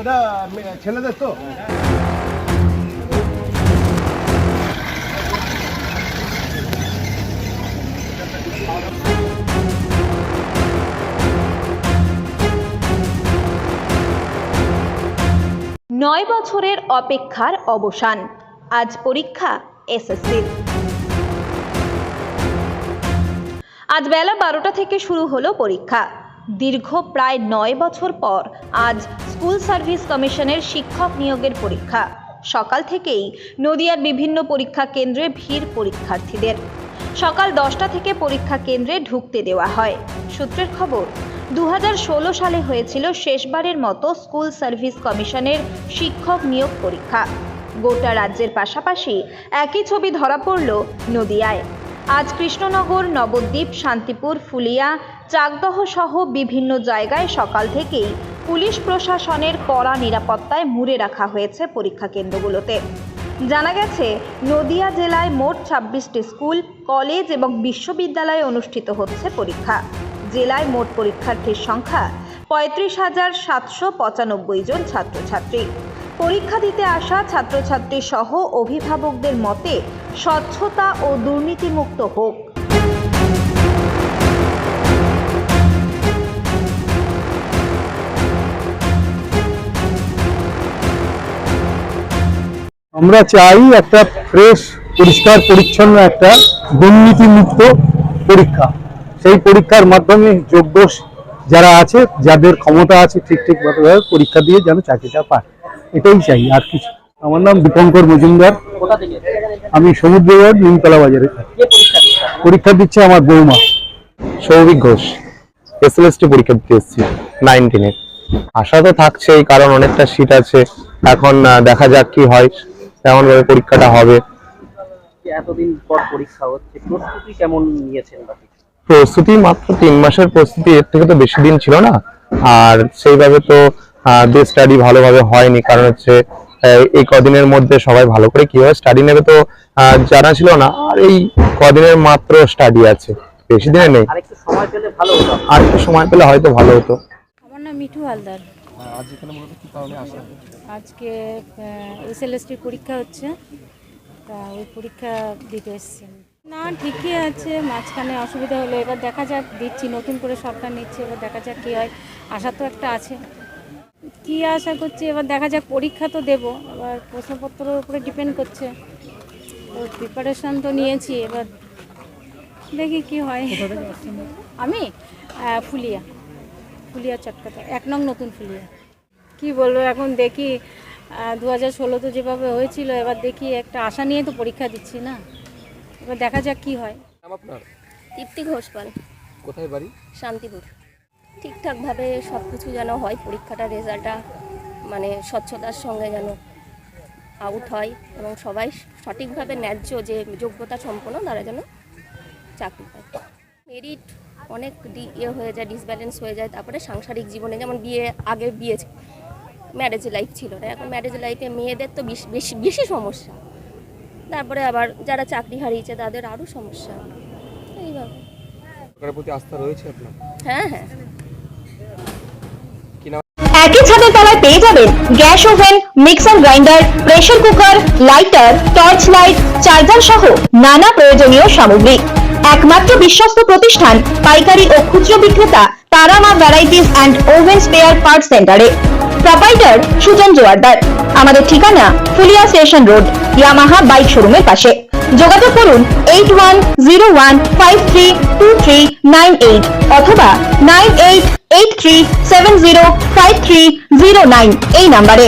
এটা ছেলেদের তো? নয় বছরের অপেক্ষার অবসান। আজ পরীক্ষা এসএসসির আজ বেলা বারোটা থেকে শুরু হলো পরীক্ষা। দীর্ঘ প্রায় নয় বছর পর আজ স্কুল সার্ভিস কমিশনের শিক্ষক নিয়োগের পরীক্ষা। সকাল থেকেই নদিয়ার বিভিন্ন পরীক্ষা কেন্দ্রে ভিড় পরীক্ষার্থীদের। সকাল দশটা থেকে পরীক্ষা কেন্দ্রে ঢুকতে দেওয়া হয়। সূত্রের খবর দু হাজার ষোলো সালে হয়েছিল শেষবারের মতো স্কুল সার্ভিস কমিশনের শিক্ষক নিয়োগ পরীক্ষা। গোটা রাজ্যের পাশাপাশি একই ছবি ধরা পড়ল নদিয়ায়। আজ কৃষ্ণনগর, নবদ্বীপ, শান্তিপুর, ফুলিয়া, চাকদহ সহ বিভিন্ন জায়গায় সকাল থেকেই পুলিশ প্রশাসনের কড়া নিরাপত্তায় মুড়ে রাখা হয়েছে পরীক্ষা কেন্দ্রগুলোতে। জানা গেছে, নদিয়া জেলায় মোট ছাব্বিশটি স্কুল, কলেজ এবং বিশ্ববিদ্যালয়ে অনুষ্ঠিত হচ্ছে পরীক্ষা। জেলায় মোট পরীক্ষার্থীর সংখ্যা পঁয়ত্রিশ হাজার সাতশো পঁচানব্বই জন ছাত্রছাত্রী। পরীক্ষা দিতে আসা ছাত্রছাত্রী সহ অভিভাবকদের মতে স্বচ্ছতা ও দুর্নীতিমুক্ত হোক। আমরা চাই একটা ফ্রেশ পরিষ্কার, পরিচ্ছন্ন একটা দুর্নীতিমুক্ত পরীক্ষা। সেই পরীক্ষার মাধ্যমে যোগ্য যারা আছে, যাদের ক্ষমতা আছে ঠিক ঠিক ভাবে পরীক্ষা দিয়ে যেন চাকরিটা পায়। এটাই চাই আর কিছু আমার নাম দীপঙ্কর মজুমদার। আমি সমুদ্রগড় নিমতলা বাজারে পরীক্ষা দিচ্ছে আমার বৌমা। সৌভিক ঘোষ এসএলএসটি পরীক্ষা দিতে এসেছি নাইন টেনের আশা তো থাকছেই কারণ অনেকটা সিট আছে। এখন দেখা যাক কি হয় কেমন ভাবে পরীক্ষাটা হবে। এতদিন পর পরীক্ষা হচ্ছে প্রস্তুতি কেমন নিয়েছেন বা প্রস্তুতি মাত্র তিন মাসের প্রস্তুতি এর থেকে তো বেশি দিন ছিল না। আর সেইভাবে তো ডে স্টাডি ভালোভাবে হয়নি কারণ হচ্ছে এই কদিনের মধ্যে সবাই ভালো করে কীভাবে স্টাডি নেবে তো জানা ছিল না। আর এই কদিনের মাত্র স্টাডি আছে বেশি দিনে নেই। আর একটু সময় পেলে ভালো হতো। আর একটু সময় পেলে হয়তো ভালো হতো। আমার নাম মিঠু হালদার। আজকে এসএলএসটির পরীক্ষা হচ্ছে তা ওই পরীক্ষা দিতে এসেছি না ঠিকই আছে মাঝখানে অসুবিধা হলো এবার দেখা যাক দিচ্ছি নতুন করে সরকার নিচ্ছে এবার দেখা যাক কী হয়। আশা তো একটা আছে। কি আশা করছি? এবার দেখা যাক পরীক্ষা তো দেবো। এবার প্রশ্নপত্রের উপরে ডিপেন্ড করছে। তো প্রিপারেশন তো নিয়েছি এবার দেখি কি হয়। আমি? ফুলিয়া। ফুলিয়া চটকাটা এক নং নতুন ফুলিয়া। কি বলব এখন দেখি দু হাজার ষোলোতে যেভাবে হয়েছিল এবার দেখি একটা আশা নিয়ে তো পরীক্ষা দিচ্ছি না। এবার দেখা যাক কি হয়। তৃপ্তি ঘোষপাল। কোথায় বাড়ি? শান্তিপুর। ঠিকঠাকভাবে সব কিছু যেন হয় পরীক্ষাটা রেজাল্টটা মানে স্বচ্ছতার সঙ্গে যেন আউট হয় এবং সবাই সঠিকভাবে ন্যায্য যে যোগ্যতা সম্পন্ন তারা যেন চাকরি পায়। মেরিট অনেক ডি- ইয়ে হয়ে যায় ডিসব্যালেন্স হয়ে যায় তারপরে সাংসারিক জীবনে যেমন বিয়ে আগে বিয়ে ম্যারেজ লাইফ ছিল না এখন ম্যারেজ লাইফে মেয়েদের তো বেশি বেশি বেশি সমস্যা। তারপরে আবার যারা চাকরি হারিয়েছে তাদের আরও সমস্যা। এইভাবে। প্রতি আস্থা রয়েছে আপনার? হ্যাঁ হ্যাঁ। একই ছাদের তলায় পেয়ে যাবেন gas oven mixer grinder pressure cooker lighter torch light charger সহ নানা প্রয়োজনীয় সামগ্রী। একমাত্র বিশ্বস্ত প্রতিষ্ঠান পাইকারি ও খুচরো বিক্রেতা Tarama varieties and oven spare part সেন্টারে প্রোপাইটার সুজন জোয়ারদার। আমাদের ঠিকানা Phulia station road, Yamaha bike শোরুমের পাশে। যোগাযোগ করুন eight one zero one five three two three nine eight অথবা nine eight eight three seven zero five three zero nine এই নাম্বারে।